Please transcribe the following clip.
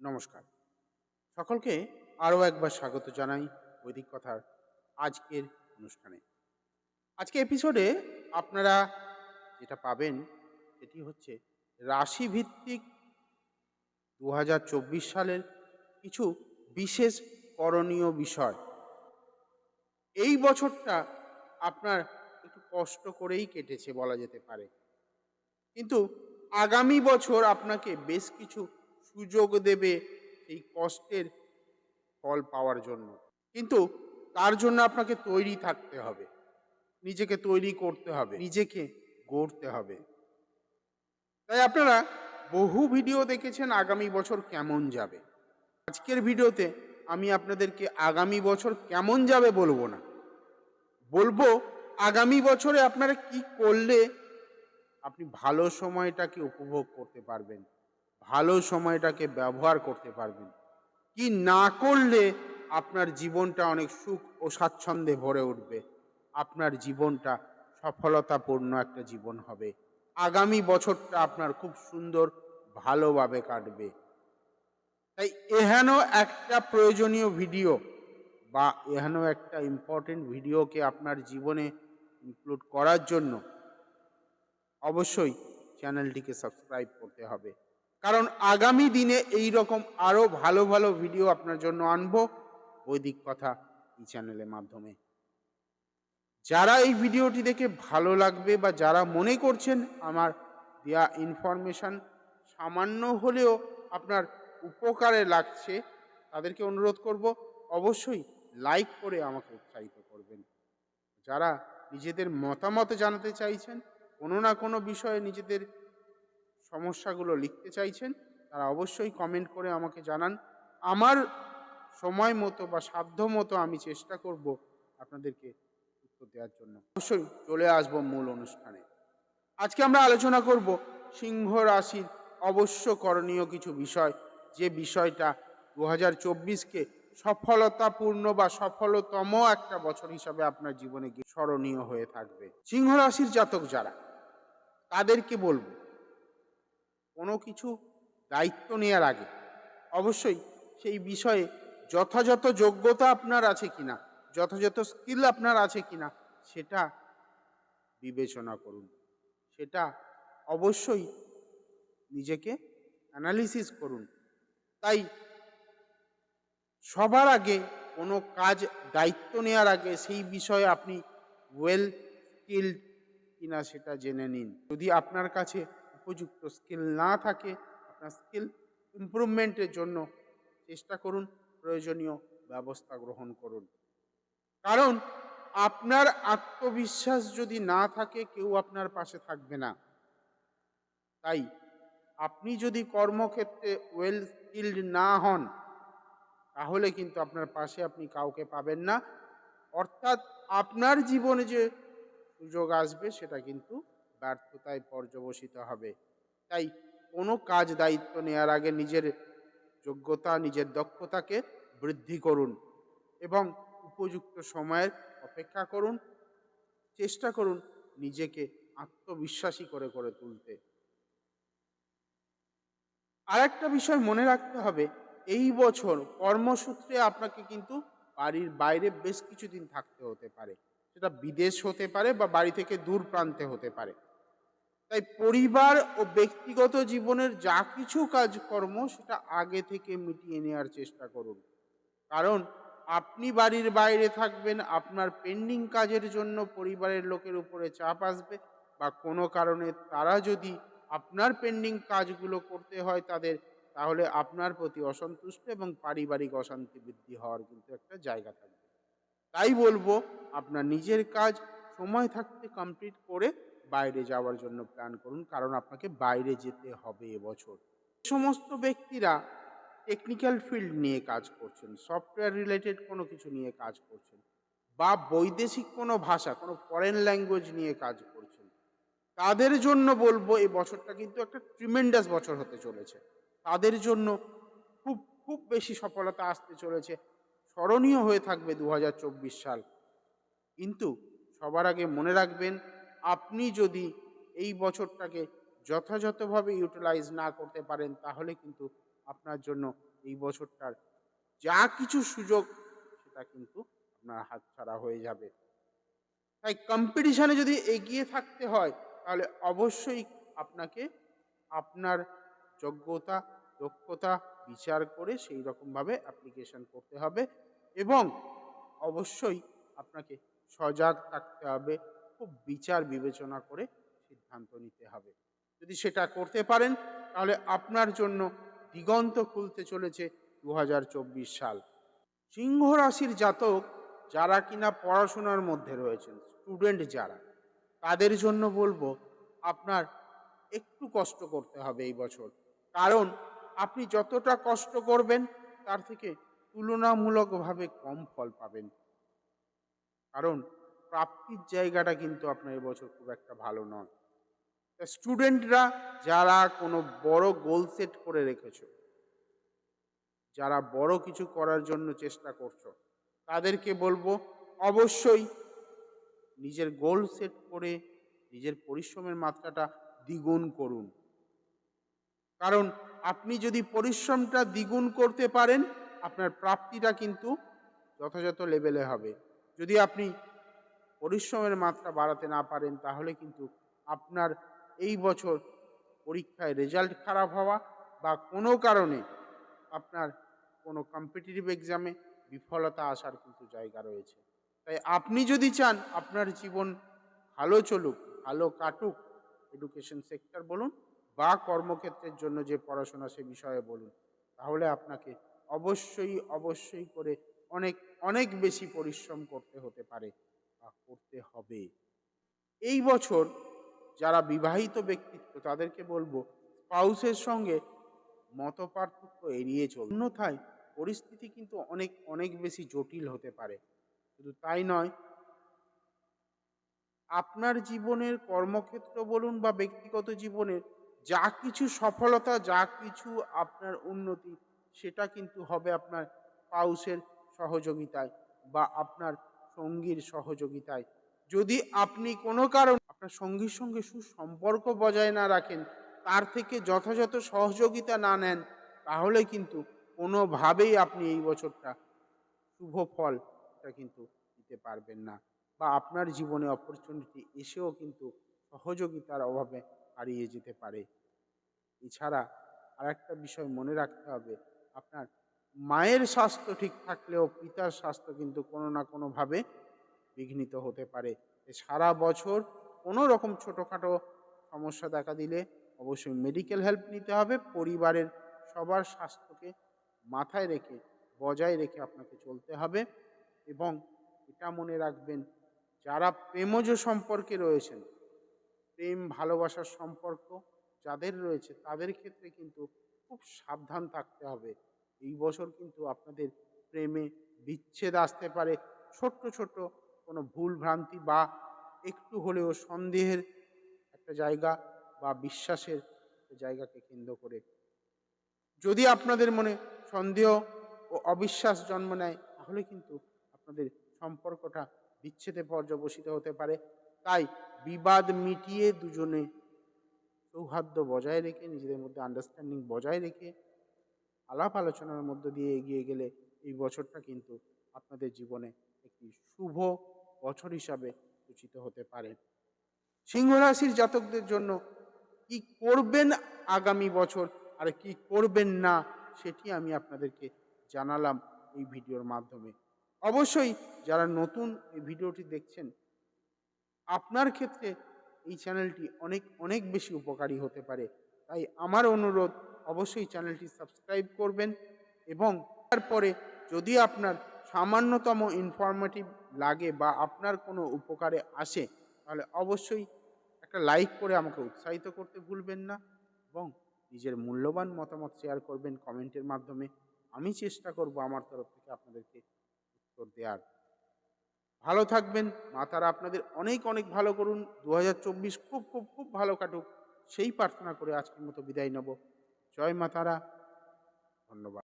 নমস্কার। সকলকে আরও একবার স্বাগত জানাই বৈদিক কথার আজকের অনুষ্ঠানে। আজকে এপিসোডে আপনারা যেটা পাবেন সেটি হচ্ছে রাশিভিত্তিক দু হাজার চব্বিশ সালের কিছু বিশেষ করণীয় বিষয়। এই বছরটা আপনার একটু কষ্ট করেই কেটেছে বলা যেতে পারে। কিন্তু আগামী বছর আপনাকে বেশ কিছু সুযোগ দেবে এই কষ্টের ফল পাওয়ার জন্য। কিন্তু তার জন্য আপনাকে তৈরি থাকতে হবে। নিজেকে তৈরি করতে হবে। নিজেকে গড়তে হবে। তাই আপনারা বহু ভিডিও দেখেছেন আগামী বছর কেমন যাবে। আজকের ভিডিওতে আমি আপনাদেরকে আগামী বছর কেমন যাবে বলব না। বলব আগামী বছরে আপনারা কি করলে আপনি ভালো সময়টাকে উপভোগ করতে পারবেন। ভালো সময়টাকে ব্যবহার করতে পারবেন। কি না করলে আপনার জীবনটা অনেক সুখ ও স্বাচ্ছন্দ্যে ভরে উঠবে। আপনার জীবনটা সফলতাপূর্ণ একটা জীবন হবে। আগামী বছরটা আপনার খুব সুন্দর, ভালোভাবে কাটবে। তাই এহেন একটা প্রয়োজনীয় ভিডিও বা এহেন একটা ইম্পর্টেন্ট ভিডিওকে আপনার জীবনে ইনক্লুড করার জন্য অবশ্যই চ্যানেলটিকে সাবস্ক্রাইব করতে হবে। কারণ আগামী দিনে এই রকম আরও ভালো ভালো ভিডিও আপনার জন্য আনব বৈদিক কথা এই চ্যানেলের মাধ্যমে। যারা এই ভিডিওটি দেখে ভালো লাগবে বা যারা মনে করছেন আমার দেয়া ইনফরমেশন সামান্য হলেও আপনার উপকারে লাগছে, তাদেরকে অনুরোধ করব অবশ্যই লাইক করে আমাকে উৎসাহিত করবেন। যারা নিজেদের মতামত জানাতে চাইছেন, কোনো না কোনো বিষয়ে নিজেদের সমস্যাগুলো লিখতে চাইছেন, তারা অবশ্যই কমেন্ট করে আমাকে জানান। আমার সময় মতো বা সাধ্য মতো আমি চেষ্টা করব আপনাদেরকে উত্তর দেওয়ার জন্য। অবশ্যই চলে আসব মূল অনুষ্ঠানে। আজকে আমরা আলোচনা করব সিংহ রাশির অবশ্য করণীয় কিছু বিষয়, যে বিষয়টা দু হাজার চব্বিশকে সফলতাপূর্ণ বা সফলতম একটা বছর হিসাবে আপনার জীবনে স্মরণীয় হয়ে থাকবে। সিংহ রাশির জাতক যারা, তাদেরকে বলব কোনো কিছু দায়িত্ব নেওয়ার আগে। অবশ্যই সেই বিষয়ে যথাযথ যোগ্যতা আপনার আছে কিনা, যথাযথ স্কিল আপনার আছে কিনা, সেটা বিবেচনা করুন। সেটা অবশ্যই নিজেকে অ্যানালিসিস করুন। তাই সবার আগে কোনো কাজ দায়িত্ব নেওয়ার আগে সেই বিষয়ে আপনি ওয়েল স্কিল্ড কিনা সেটা জেনে নিন। যদি আপনার কাছে উপযুক্ত স্কিল না থাকে, আপনার স্কিল ইমপ্রুভমেন্টের জন্য চেষ্টা করুন, প্রয়োজনীয় ব্যবস্থা গ্রহণ করুন। কারণ আপনার আত্মবিশ্বাস যদি না থাকে, কেউ আপনার পাশে থাকবে না। তাই আপনি যদি কর্মক্ষেত্রে ওয়েল স্কিল্ড না হন, তাহলে কিন্তু আপনার পাশে আপনি কাউকে পাবেন না। অর্থাৎ আপনার জীবনে যে সুযোগ আসবে, সেটা কিন্তু ব্যর্থতায় পর্যবসিত হবে। তাই কোনো কাজ দায়িত্ব নেওয়ার আগে নিজের যোগ্যতা, নিজের দক্ষতাকে বৃদ্ধি করুন এবং উপযুক্ত সময়ের অপেক্ষা করুন। চেষ্টা করুন নিজেকে আত্মবিশ্বাসী করে করে তুলতে। আর একটা বিষয় মনে রাখতে হবে, এই বছর কর্মসূত্রে আপনাকে কিন্তু বাড়ির বাইরে বেশ কিছুদিন থাকতে হতে পারে। সেটা বিদেশ হতে পারে বা বাড়ি থেকে দূর প্রান্তে হতে পারে। তাই পরিবার ও ব্যক্তিগত জীবনের যা কিছু কাজকর্ম সেটা আগে থেকে মিটিয়ে নেওয়ার চেষ্টা করুন। কারণ আপনি বাড়ির বাইরে থাকবেন, আপনার পেন্ডিং কাজের জন্য পরিবারের লোকের উপরে চাপ আসবে বা কোনো কারণে তারা যদি আপনার পেন্ডিং কাজগুলো করতে হয় তাদের, তাহলে আপনার প্রতি অসন্তুষ্ট এবং পারিবারিক অশান্তি বৃদ্ধি হওয়ার কিন্তু একটা জায়গা থাকবে। তাই বলব, আপনার নিজের কাজ সময় থাকতে কমপ্লিট করে বাইরে যাওয়ার জন্য প্ল্যান করুন, কারণ আপনাকে বাইরে যেতে হবে এবছর। সমস্ত ব্যক্তিরা টেকনিক্যাল ফিল্ড নিয়ে কাজ করছেন সফটওয়্যার রিলেটেড কোনো কিছু নিয়ে কাজ করছেন, বা বৈদেশিক কোনো ভাষা, কোনো ফরেন ল্যাঙ্গুয়েজ নিয়ে কাজ করছেন, তাদের জন্য বলব এই বছরটা কিন্তু একটা ট্রিমেন্ডাস বছর হতে চলেছে। তাদের জন্য খুব খুব বেশি সফলতা আসতে চলেছে, স্মরণীয় হয়ে থাকবে দু হাজার চব্বিশ সাল। কিন্তু সবার আগে মনে রাখবেন আপনি যদি এই বছরটাকে যথাযথভাবে ইউটিলাইজ না করতে পারেন, তাহলে কিন্তু আপনার জন্য এই বছরটার যা কিছু সুযোগ, সেটা কিন্তু আপনার হাতছাড়া হয়ে যাবে। তাই কম্পিটিশানে যদি এগিয়ে থাকতে হয়, তাহলে অবশ্যই আপনাকে আপনার যোগ্যতা, দক্ষতা বিচার করে সেই রকমভাবে অ্যাপ্লিকেশন করতে হবে এবং অবশ্যই আপনাকে সজাগ থাকতে হবে। খুব বিচার বিবেচনা করে সিদ্ধান্ত নিতে হবে। যদি সেটা করতে পারেন, তাহলে আপনার জন্য দিগন্ত খুলতে চলেছে দু হাজার চব্বিশ সাল। সিংহ রাশির জাতক যারা কিনা পড়াশোনার মধ্যে রয়েছেন স্টুডেন্ট যারা, তাদের জন্য বলব, আপনার একটু কষ্ট করতে হবে এই বছর। কারণ আপনি যতটা কষ্ট করবেন, তার থেকে তুলনামূলকভাবে কম ফল পাবেন। কারণ প্রাপ্তির জায়গাটা কিন্তু আপনার এবছর খুব একটা ভালো নয়। স্টুডেন্টরা যারা কোনো বড় গোল সেট করে রেখেছ, যারা বড় কিছু করার জন্য চেষ্টা করছ, তাদেরকে বলব অবশ্যই নিজের গোল সেট করে নিজের পরিশ্রমের মাত্রাটা দ্বিগুণ করুন। কারণ আপনি যদি পরিশ্রমটা দ্বিগুণ করতে পারেন, আপনার প্রাপ্তিটা কিন্তু যথাযথ লেভেলে হবে। যদি আপনি পরিশ্রমের মাত্রা বাড়াতে না পারেন, তাহলে কিন্তু আপনার এই বছর পরীক্ষায় রেজাল্ট খারাপ হওয়া বা কোনো কারণে আপনার কোনো কম্পিটিটিভ এক্সামে বিফলতা আসার কিন্তু জায়গা রয়েছে। তাই আপনি যদি চান আপনার জীবন ভালো চলুক, ভালো কাটুক এডুকেশন সেক্টর বলুন বা কর্মক্ষেত্রের জন্য যে পড়াশোনা সে বিষয়ে বলুন, তাহলে আপনাকে অবশ্যই অবশ্যই করে অনেক অনেক বেশি পরিশ্রম করতে হতে পারে। করতে হবে। এই বছর যারা বিবাহিত ব্যক্তিত্ব, তাদেরকে বলব, স্পাউসের সঙ্গে মত পার্থক্য এড়িয়ে চল অন্যথায় পরিস্থিতি কিন্তু অনেক অনেক বেশি জটিল হতে পারে। শুধু তাই নয়, আপনার জীবনের কর্মক্ষেত্র বলুন বা ব্যক্তিগত জীবনের যা কিছু সফলতা, যা কিছু আপনার উন্নতি, সেটা কিন্তু হবে আপনার পাউসের সহযোগিতায় বা আপনার সঙ্গীর সহযোগিতায়। যদি আপনি কোনো কারণ আপনার সঙ্গীর সঙ্গে সুসম্পর্ক বজায় না রাখেন, তার থেকে যথাযথ সহযোগিতা না নেন, তাহলে কিন্তু কোনোভাবেই আপনি এই বছরটা শুভ ফল এটা কিন্তু দিতে পারবেন না বা আপনার জীবনে অপরচুনিটি এসেও কিন্তু সহযোগিতার অভাবে হারিয়ে যেতে পারে। এছাড়া আর একটা বিষয় মনে রাখতে হবে, আপনার মায়ের স্বাস্থ্য ঠিক থাকলেও পিতার স্বাস্থ্য কিন্তু কোনো না কোনোভাবে বিঘ্নিত হতে পারে। সারা বছর কোনো রকম ছোটোখাটো সমস্যা দেখা দিলে অবশ্যই মেডিকেল হেল্প নিতে হবে। পরিবারের সবার স্বাস্থ্যকে মাথায় রেখে, বজায় রেখে আপনাকে চলতে হবে এবং এটা মনে রাখবেন, যারা প্রেমজ সম্পর্কে রয়েছেন, প্রেম, ভালোবাসার সম্পর্ক যাদের রয়েছে তাদের ক্ষেত্রে কিন্তু খুব সাবধান থাকতে হবে। এই বছর কিন্তু আপনাদের প্রেমে বিচ্ছেদ আসতে পারে। ছোট্ট ছোট্ট কোনো ভুল ভ্রান্তি বা একটু হলেও সন্দেহের একটা জায়গা বা বিশ্বাসের জায়গাকে কেন্দ্র করে। যদি আপনাদের মনে সন্দেহ ও অবিশ্বাস জন্ম নেয়, তাহলে কিন্তু আপনাদের সম্পর্কটা বিচ্ছেদে পর্যবসিত হতে পারে। তাই বিবাদ মিটিয়ে দুজনে সৌহার্দ্য বজায় রেখে, নিজেদের মধ্যে আন্ডারস্ট্যান্ডিং বজায় রেখে আলাপ আলোচনার মধ্য দিয়ে এগিয়ে গেলে এই বছরটা কিন্তু আপনাদের জীবনে একটি শুভ বছর হিসাবে সূচিত হতে পারে। সিংহ রাশির জাতকদের জন্য কি করবেন আগামী বছর আর কি করবেন না সেটি আমি আপনাদেরকে জানালাম এই ভিডিওর মাধ্যমে। অবশ্যই যারা নতুন এই ভিডিওটি দেখছেন, আপনার ক্ষেত্রে এই চ্যানেলটি অনেক অনেক বেশি উপকারী হতে পারে। তাই আমার অনুরোধ অবশ্যই চ্যানেলটি সাবস্ক্রাইব করবেন এবং তারপরে যদি আপনার সামান্যতম ইনফরমেটিভ লাগে বা আপনার কোনো উপকারে আসে, তাহলে অবশ্যই একটা লাইক করে আমাকে উৎসাহিত করতে ভুলবেন না এবং নিজের মূল্যবান মতামত শেয়ার করবেন কমেন্টের মাধ্যমে। আমি চেষ্টা করব আমার তরফ থেকে আপনাদেরকে উত্তর দেওয়ার ভালো থাকবেন মা তারা আপনাদের অনেক অনেক ভালো করুন। দু হাজার চব্বিশ খুব খুব খুব ভালো কাটুক। সেই প্রার্থনা করে আজকের মতো বিদায় নেব। জয় মা তারা ধন্যবাদ।